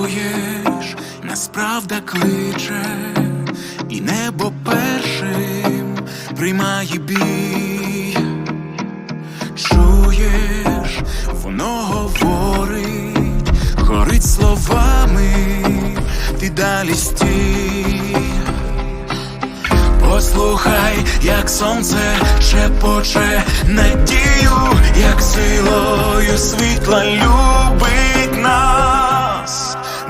Чуєш, нас кличе, і небо першим приймає бій. Чуєш, воно говорить, горить словами, ти далі стій. Послухай, як сонце шепоче надію, як силою світла любить.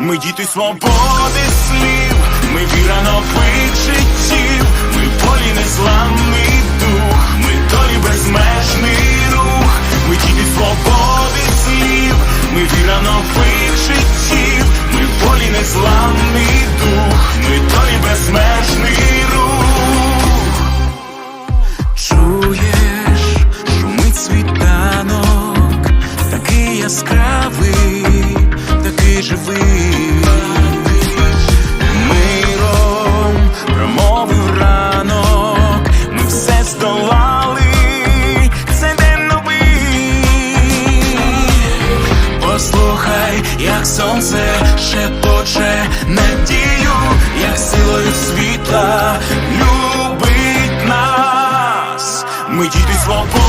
Ми діти свободи слів, ми віра нових життів, ми полі незламний дух, ми долі безмежний рух, ми діти свободи слів, ми віра нових життів, ми полі незламний дух, ми долі безмежний рух. Чуєш, шумить світанок, такий яскравий, живий. Миром промовив ранок, ми все здолали, це день новий. Послухай, як сонце шепоче надію, як силою світла любить нас. Ми діти свободи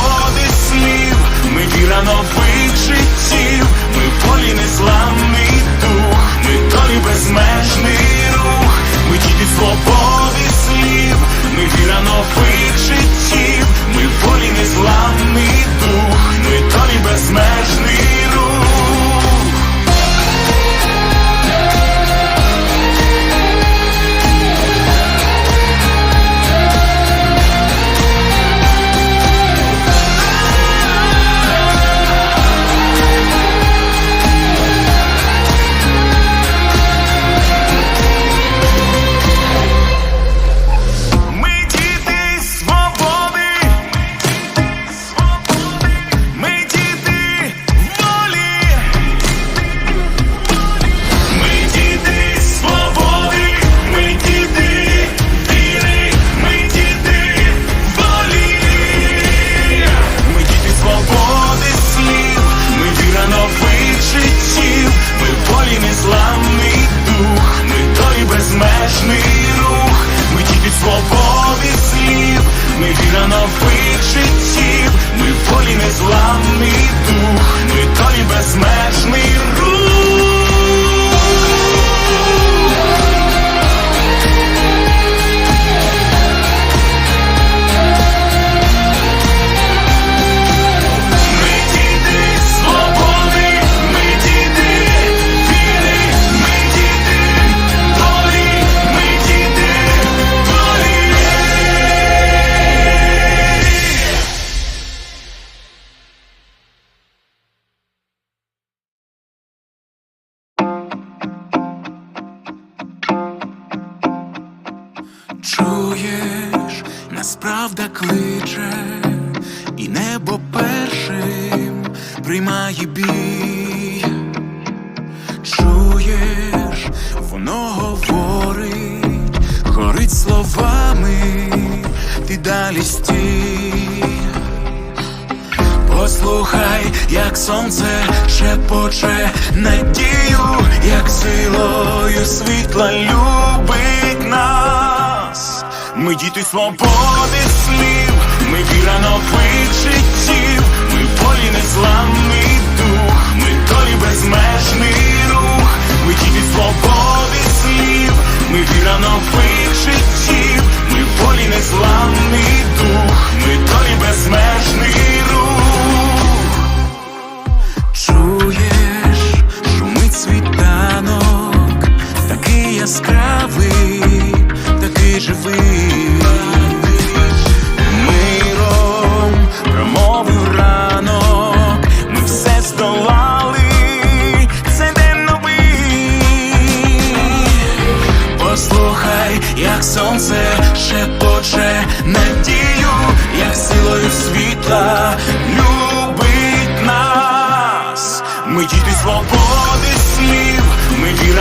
Чуєш, нас правда кличе, і небо першим приймає бій. Чуєш, воно говорить, горить словами, ти далі стій. Послухай, як сонце шепоче надію, як силою світла любить. Ми діти свободи слів, ми віра нових життів, ми полі незламний дух, ми долі без рух,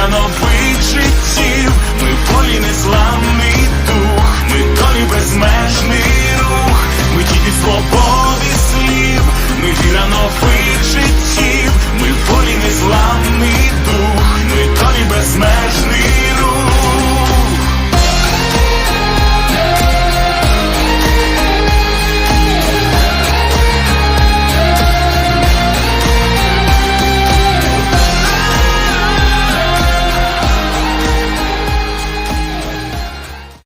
нових життів, ми в не незламний